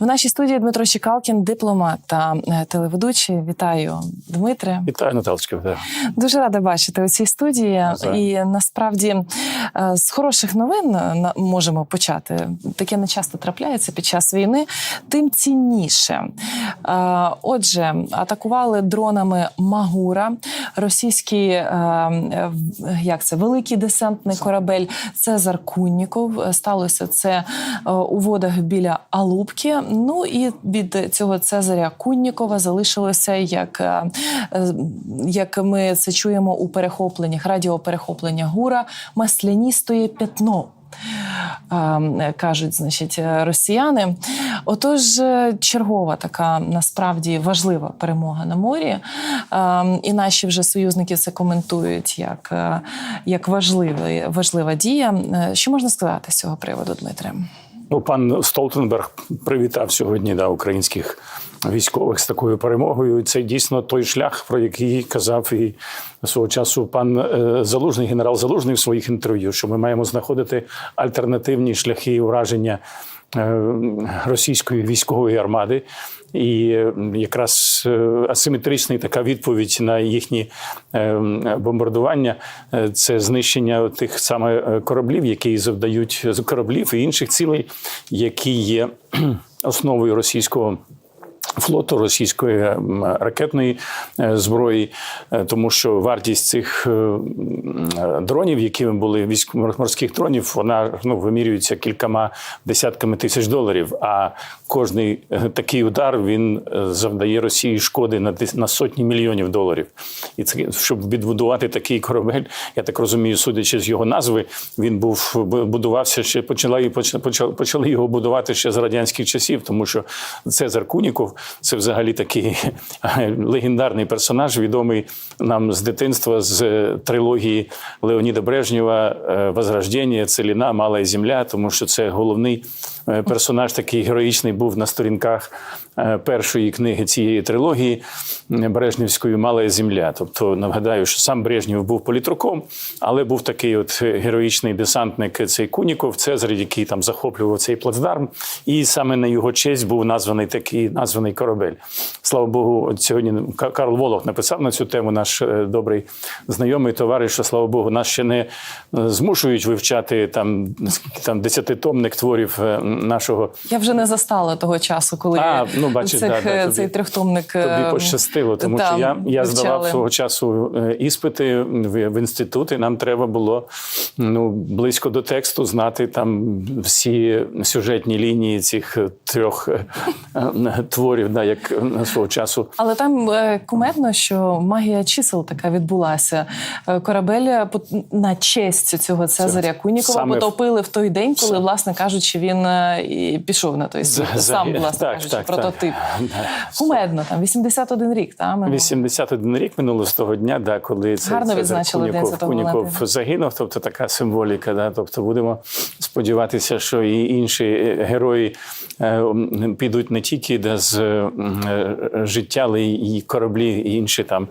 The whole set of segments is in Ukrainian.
В нашій студії Дмитро Щекалкін, дипломат та е, телеведучий. Вітаю, Дмитре. Вітаю, Наталочка. Вітаю. Дуже рада бачити у цій студії. Навзаєм. І насправді е, з хороших новин е, можемо почати. Таке не часто трапляється під час війни, тим цінніше. Отже, атакували дронами Магура, російський як це великий десантний корабель Цезар Кунніков. Сталося це у водах біля Алубки. Ну і від цього Цезаря Куннікова залишилося як, е, е, як ми це чуємо у перехопленнях, радіоперехоплення гура, масляністої п'ятно. е, Кажуть, значить, росіяни. Отож, чергова така насправді важлива перемога на морі. І наші вже союзники це коментують як, як важливий, важлива дія. Що можна сказати з цього приводу, Дмитре? Ну, пан Столтенберг привітав сьогодні да, українських військових з такою перемогою. І Це дійсно той шлях, про який казав і свого часу пан е, Залужний, генерал Залужний в своїх інтерв'ю, що ми маємо знаходити альтернативні шляхи ураження російської військової армади. І е, якраз е, асиметрична така відповідь на їхні е, бомбардування е, це знищення тих саме е, кораблів, які завдають з кораблів і інших цілей, які є основою російського. Флоту російської ракетної е, зброї, е, тому що вартість цих е, дронів, які були військово-морських дронів, вона ну вимірюється кількома десятками тисяч доларів. А кожний такий удар він завдає Росії шкоди на на сотні мільйонів доларів. І це щоб відбудувати такий корабель, я так розумію, судячи з його назви, він був будувався ще почали почали, його будувати ще з радянських часів, тому що Цезар Куніков це взагалі такий легендарний персонаж, відомий нам з дитинства з е, трилогії Леоніда Брежнєва е, Возрождення, Целіна, Мала Земля, тому що це головний е, персонаж, такий героїчний був на сторінках першої книги цієї трилогії Брежнівської Мала Земля. Тобто нагадаю, що сам Брежнєв був політруком, але був такий от героїчний десантник цей Куніков, Цезарь, який там захоплював цей плацдарм, і саме на його честь був названий такий названий корабель. Слава Богу, от сьогодні Ка- Карл Волох написав на цю тему. Наш е, добрий знайомий товариш, що слава Богу, нас ще не е, змушують вивчати там там десятитомник творів е, нашого Я вже не застала того часу, коли А, ну, бачиш, цих, да, да, тобі- цей трьохтомник Тобі е, пощастило, тому що я, я здавав свого часу іспити в, в інститут, і нам треба було ну, близько до тексту знати там всі сюжетні лінії цих е, трьох е, е, творів, да, як свого часу. Але там кумедно, що магія чисел така відбулася. Корабель на честь цього Цезаря Кунікова саме потопили в той день, коли, власне кажучи, він і пішов на той світ. Сам, власне так, кажучи, так, прототип. так. Кумедно, там 81 рік. Та, минуло. 81 рік минуло з того дня, да, коли це Гарно Цезар відзначили Куніков, Куніков загинув. Тобто така символіка. Да, тобто будемо сподіватися, що і інші е, герої е, підуть не тільки да, з е, життя, але і кораблі, і інші там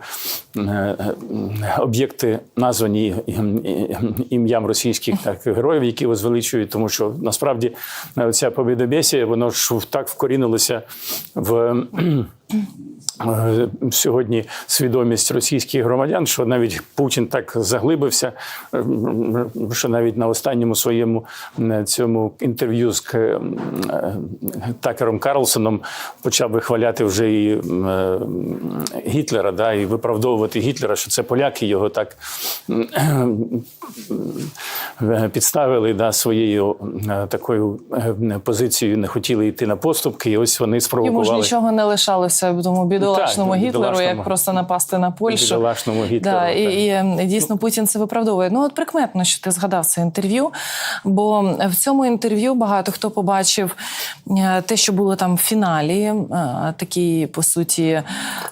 об'єкти, названі ім- ім- ім'ям російських так, героїв, які возвеличують, тому що насправді ця побідобєсія, воно ж так вкорінилося в. Е, Сьогодні свідомість російських громадян, що навіть Путін так заглибився, е, що навіть на останньому своєму цьому інтерв'ю з е, Такером Карлсоном почав вихваляти вже і Гітлера, да, і виправдовувати Гітлера, що це поляки його так підставили да, своєю такою позицією, не хотіли йти на поступки, і ось вони Йому ж нічого не лишалося в тому бідолашному Так, Гітлеру, бідолашному. як просто напасти на Польщу. Бідолашному Гітлеру, Да, і, і, е, дійсно Путін це виправдовує. Ну от прикметно, що ти згадав це інтерв'ю. Бо в цьому інтерв'ю багато хто побачив е, те, що було там в фіналі. е, Такий, по суті,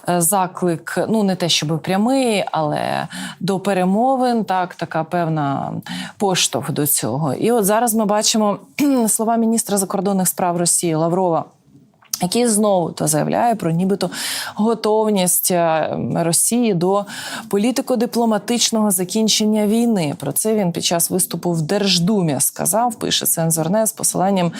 е, заклик, ну не те, щоб прямий, але до перемовин, так, така певна поштовх до цього. І от зараз ми бачимо слова міністра закордонних справ Росії Лаврова. Який знову то заявляє про нібито готовність е, Росії до політико-дипломатичного закінчення війни. Про це він під час виступу в Держдумі сказав. Пише Сензорне з посиланням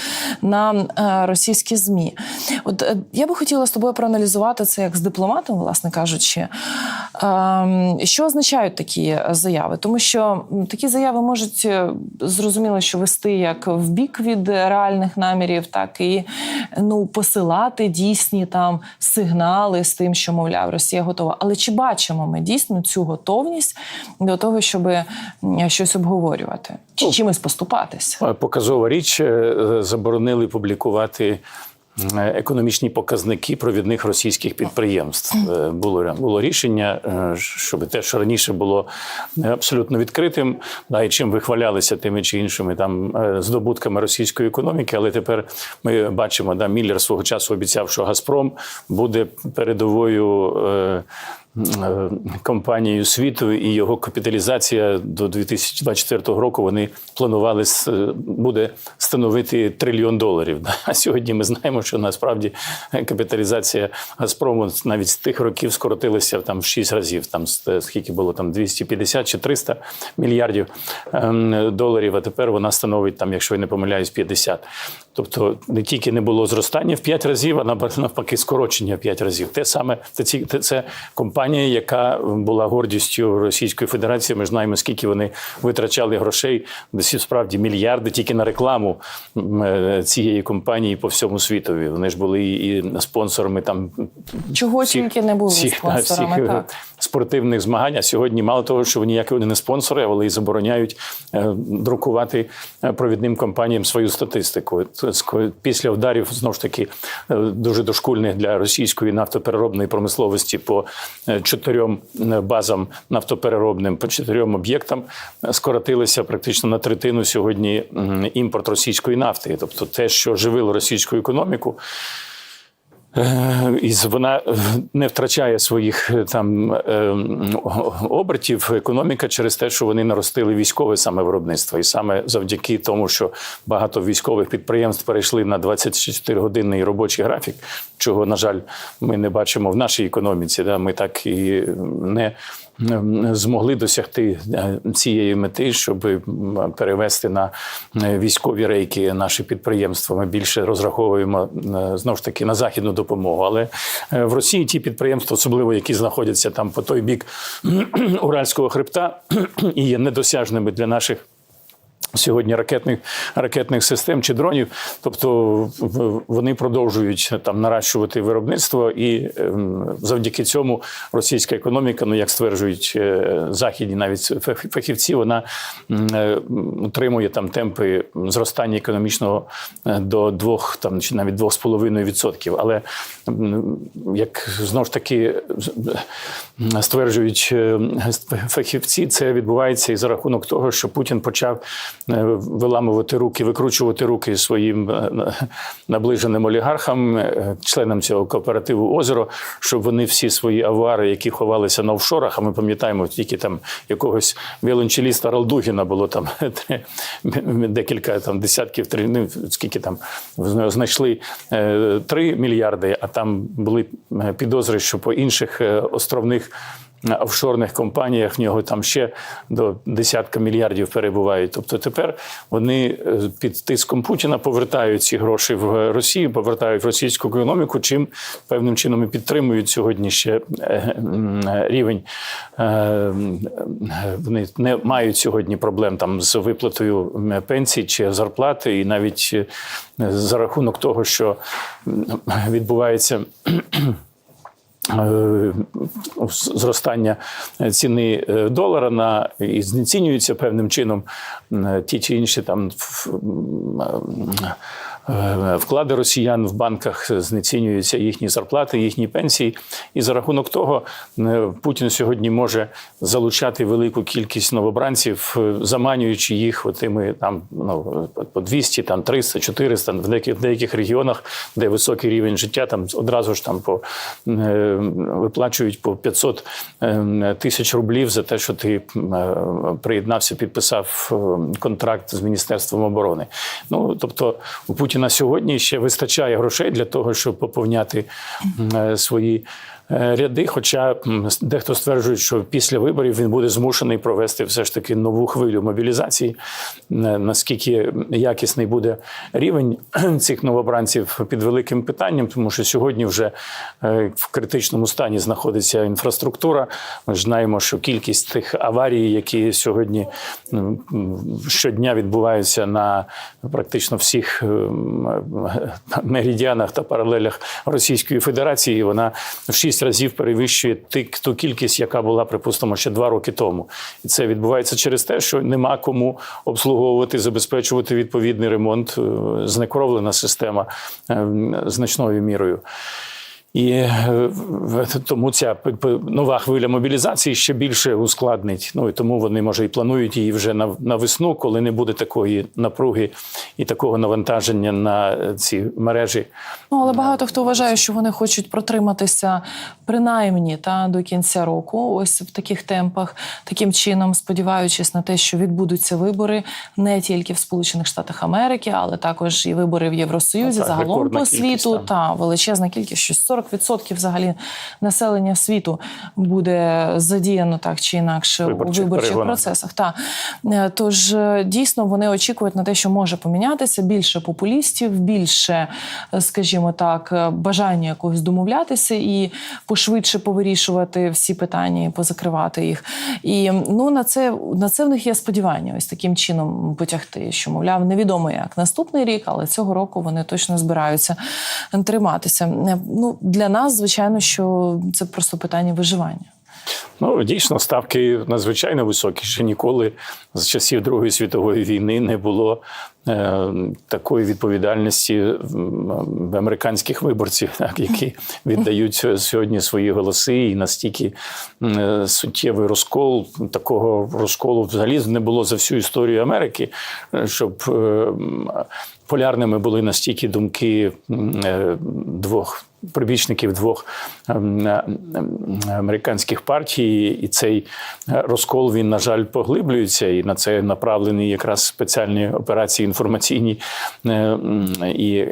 на е, російські змі. От е, я би хотіла з тобою проаналізувати це як з дипломатом, власне кажучи. Ем, Що означають такі заяви? Тому що такі заяви можуть е, зрозуміло, що вести як в бік від реальних намірів, так і ну посилати дійсні там сигнали з тим, що мовляв Росія готова. Але чи бачимо ми дійсно цю готовність до того, щоб щось обговорювати, чи чимось поступатись? Показова річ е, заборонили публікувати. Е, Економічні показники провідних російських підприємств Е, було було рішення, е, щоб те, що раніше було абсолютно відкритим, да, і чим вихвалялися тими чи іншими там здобутками російської економіки. Але тепер ми бачимо, да, Міллер свого часу обіцяв, що Газпром буде передовою. Е, е, компанією світу і його капіталізація до 2024 року вони планували с- буде становити трильйон доларів. А сьогодні ми знаємо, що насправді капіталізація Газпрому навіть з тих років скоротилася там в 6 разів. Там скільки було там 250 чи 300 мільярдів ем, доларів. А тепер вона становить там, якщо я не помиляюсь, 50. Тобто не тільки не було зростання в 5 разів, а навпаки скорочення в 5 разів. Те саме це, ці- це, це компанія, яка була гордістю Російської Федерації. Ми знаємо, скільки вони витрачали грошей, десь справді мільярди тільки на рекламу е, цієї компанії по всьому світові. Вони ж були і спонсорами там Чого тільки не були всіх, та, спонсорами, всіх е, так. спортивних змагань. А сьогодні мало того, що вони ніякі вони не спонсори, але й забороняють е, друкувати провідним компаніям свою статистику. Після ударів знову ж таки е, дуже дошкульних для російської нафтопереробної промисловості по е, чотирьом е, базам нафтопереробним, по чотирьом об'єктам скоротилися практично на третину сьогодні імпорт російської нафти. Тобто те, що живило російську економіку. Е, І вона е, не втрачає своїх е, там е, обертів економіка через те, що вони наростили військове саме виробництво, і саме завдяки тому, що багато військових підприємств перейшли на 24-годинний робочий графік, чого на жаль ми не бачимо в нашій економіці. Да, ми так і не змогли досягти е, цієї мети, щоб перевести на е, військові рейки наші підприємства. Ми більше розраховуємо е, знову ж таки на західну допомогу. Але в Росії ті підприємства, особливо які знаходяться там по той бік Уральського хребта, і є недосяжними для наших. Сьогодні ракетних ракетних систем чи дронів, тобто вони продовжують там наращувати виробництво, і ем, завдяки цьому російська економіка, ну як стверджують е, західні навіть фах- фахівці, вона е, утримує там темпи зростання економічного е, до двох там чи навіть двох з половиною відсотків. Але як знову ж таки стверджують фахівці, це відбувається і за рахунок того, що Путін почав виламувати руки, викручувати руки своїм е, наближеним олігархам, е, членам цього кооперативу озеро, щоб вони всі свої авари, які ховалися на офшорах, а ми пам'ятаємо тільки там якогось віолончеліста Ралдугіна було там декілька там десятків, три, ну, скільки там знайшли е, 3 мільярди, а там були е, підозри, що по інших е, островних офшорних компаніях в нього там ще до десятка мільярдів перебувають. Тобто тепер вони е, під тиском Путіна повертають ці гроші в Росію, повертають в російську економіку, чим певним чином і підтримують сьогодні ще е, рівень. Е, Вони не мають сьогодні проблем там з виплатою пенсій чи зарплати, і навіть за рахунок того, що відбувається. Е, Зростання ціни е, долара на і знецінюються певним чином е, ті чи інші там в. Вклади росіян в банках, знецінюються їхні зарплати, їхні пенсії. І за рахунок того е, Путін сьогодні може залучати велику кількість новобранців, е, заманюючи їх тими там ну по 200, там 300, 400, в деяких, в деяких регіонах, де високий рівень життя, там одразу ж там по е, виплачують по 500 е, тисяч рублів за те, що ти е, приєднався, підписав е, контракт з міністерством оборони. Ну тобто у Путіна Путіна сьогодні ще вистачає грошей для того, щоб поповняти е, свої ряди. Хоча дехто стверджує, що після виборів він буде змушений провести все ж таки нову хвилю мобілізації. Е, Наскільки якісний буде рівень цих новобранців під великим питанням, тому що сьогодні вже е, в критичному стані знаходиться інфраструктура. Ми ж знаємо, що кількість тих аварій, які сьогодні щодня відбуваються на практично всіх е, меридіанах та паралелях Російської Федерації, вона в шість разів перевищує ту кількість, яка була, припустимо, ще два роки тому. І це відбувається через те, що нема кому обслуговувати, забезпечувати відповідний ремонт, е, знекровлена система е, значною мірою. І е, тому ця нова хвиля мобілізації ще більше ускладнить. Ну і тому вони може і планують її вже на, на весну, коли не буде такої напруги і такого навантаження на е, ці мережі. Ну, але багато хто вважає, що вони хочуть протриматися принаймні та до кінця року, ось в таких темпах, таким чином, сподіваючись на те, що відбудуться вибори не тільки в Сполучених Штатах Америки, але також і вибори в Євросоюзі, Ну, так, загалом по світу. так. Та величезна кількість, що 40% взагалі населення світу буде задіяно так чи інакше Виборчих у виборчих перегонах. процесах. Та Е, тож е, дійсно вони очікують на те, що може помінятися більше популістів, більше, е, скажімо так, бажання якогось домовлятися і пошвидше повирішувати всі питання і позакривати їх. І ну на це на це в них є сподівання, ось таким чином потягти, що мовляв, невідомо як наступний рік, але цього року вони точно збираються триматися. Ну для нас, звичайно, що це просто питання виживання. Ну, дійсно, ставки надзвичайно високі. Ще ніколи з часів Другої світової війни не було такої відповідальності в американських виборців, так, які віддають сьогодні свої голоси, і настільки е, суттєвий розкол. Такого розколу взагалі не було за всю історію Америки, е, щоб е, полярними були настільки думки е, двох прибічників двох е, американських партій, і цей е, розкол він, на жаль, поглиблюється, і на це направлені якраз спеціальні операції інформаційні, е, і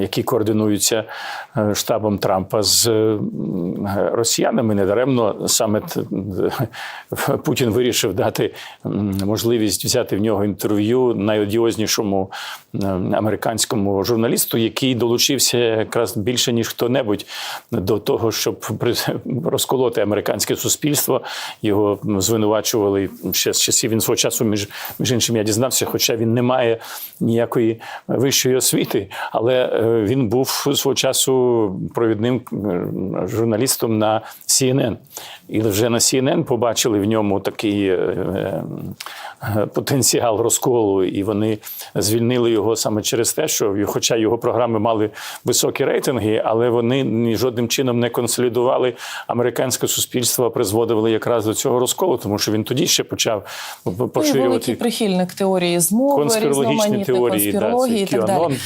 які координуються е, штабом Трампа з росіянами. Недаремно саме Путін вирішив дати можливість взяти в нього інтерв'ю найодіознішому американському журналісту, який долучився якраз більше ніж хто-небудь до того, щоб розколоти американське суспільство. Його звинувачували ще з часів він свого часу. Між, між іншим, я дізнався, хоча він не має ніякої вищої освіти, але е, він був свого часу провідним журналістом на CNN. І вже на CNN побачили в ньому такий е, е, потенціал розколу, і вони звільнили його саме через те, що, хоча його програми мали високі рейтинги, але вони ні жодним чином не консолідували американське суспільство, а призводили якраз до цього розколу, тому що він тоді ще почав поширювати великий прихильник теорії змови, різноманітної теорії, да, конспірології це і так далі.